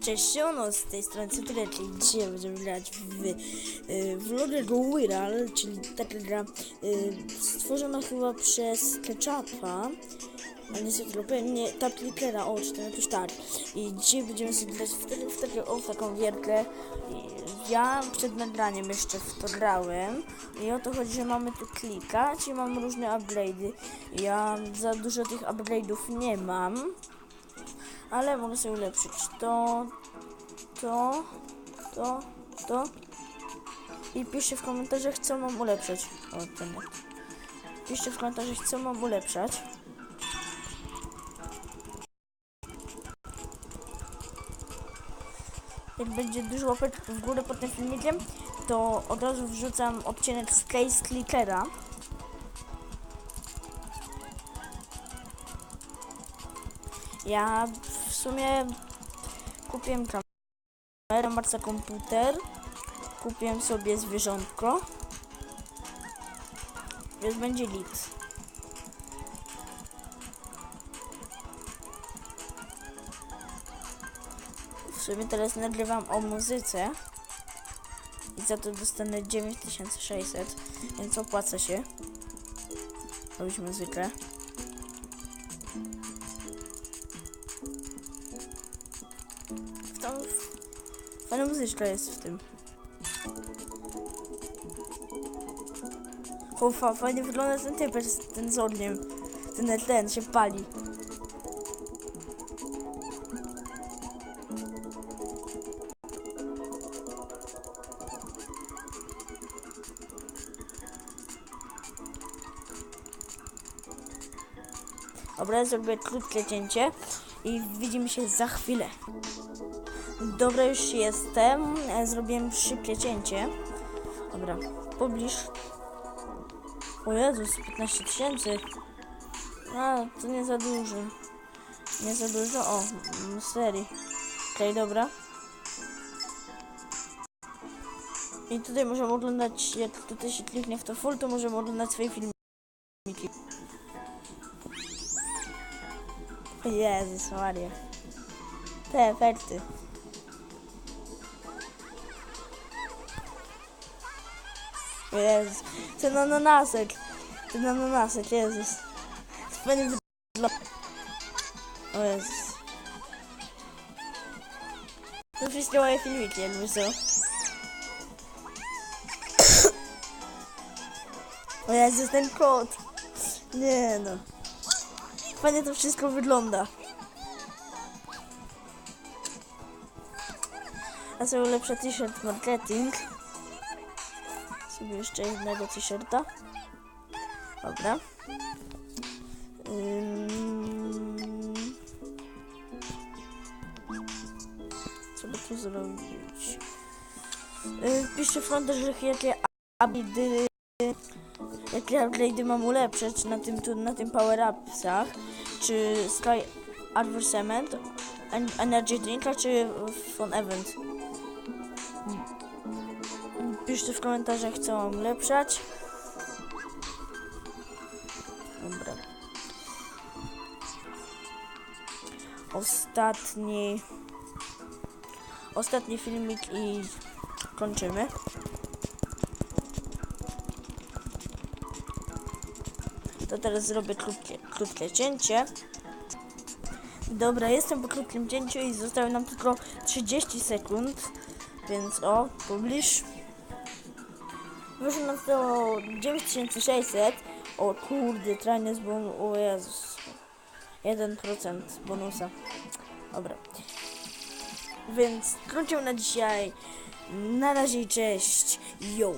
Cześć, siono, z tej strony Cytryk i dzisiaj będziemy grać w y, vlogger Wiral, czyli taka gra y, stworzona chyba przez Ketchupa, a nie sobie pewnie Taplikera, o, czy to jakoś tak. I dzisiaj będziemy sobie grać w, te- w, takie, o, w taką gierkę. Ja przed nagraniem jeszcze w to grałem i o to chodzi, że mamy tu klikać i mam różne upgrade'y. Ja za dużo tych upgrade'ów nie mam. Ale mogę sobie ulepszyć to, to, to, to. I piszcie w komentarzach, co mam ulepszać. O, ten. Piszcie w komentarzach, co mam ulepszać. Jak będzie dużo łapek w górę pod tym filmikiem, to od razu wrzucam odcinek z Case Clickera. Ja w sumie kupiłem kamerę, Marca komputer, kupiłem sobie zwierzątko, więc będzie lit. W sumie teraz nagrywam o muzyce i za to dostanę 9600, więc opłaca się robić muzykę. Tą... Fajna muzyczka jest w tym. O, fa, fajnie wygląda ten typ, ten z ogniem. Ten, ten się pali. Dobra, zrobię krótkie cięcie i widzimy się za chwilę. Dobra, już jestem. E, Zrobiłem szybkie cięcie. Dobra, pobliż. O Jezus, 15 tysięcy. A, to nie za dużo. Nie za dużo? O, mm, serii. Okej, dobra. I tutaj możemy oglądać, jak tutaj się kliknie w to full, to możemy oglądać swoje filmiki. Jezus Maria. Te efekty. O Jezus. Ten ananasek. Ten ananasek, Jezus. Fajnie wygląda. O Jezus. To wszystkie moje filmiki, jakby co. O Jezus, ten kot. Nie no. Fajnie to wszystko wygląda. A sobie ulepszę t-shirt marketing. Sobie jeszcze jednego t-shirta. Dobra. Co by tu zrobić? Yy, Piszcie w komentarzach jakie upgrade'y jakie upgrade'y mam ulepszyć na tym, tu, na tym power upsach, czy Sky Adversement, en Energy Drinka, czy Fun Event. Piszcie w komentarzach, co mam ulepszać. Dobra. Ostatni... Ostatni filmik i kończymy. To teraz zrobię krótkie, krótkie cięcie. Dobra, jestem po krótkim cięciu i zostało nam tylko 30 sekund. Więc o, pobliż. Wyszło nam to 9600. O kurde, trajny z bonusu. O Jezus. 1% bonusa. Dobra. Więc kończymy na dzisiaj. Na razie cześć. Yo.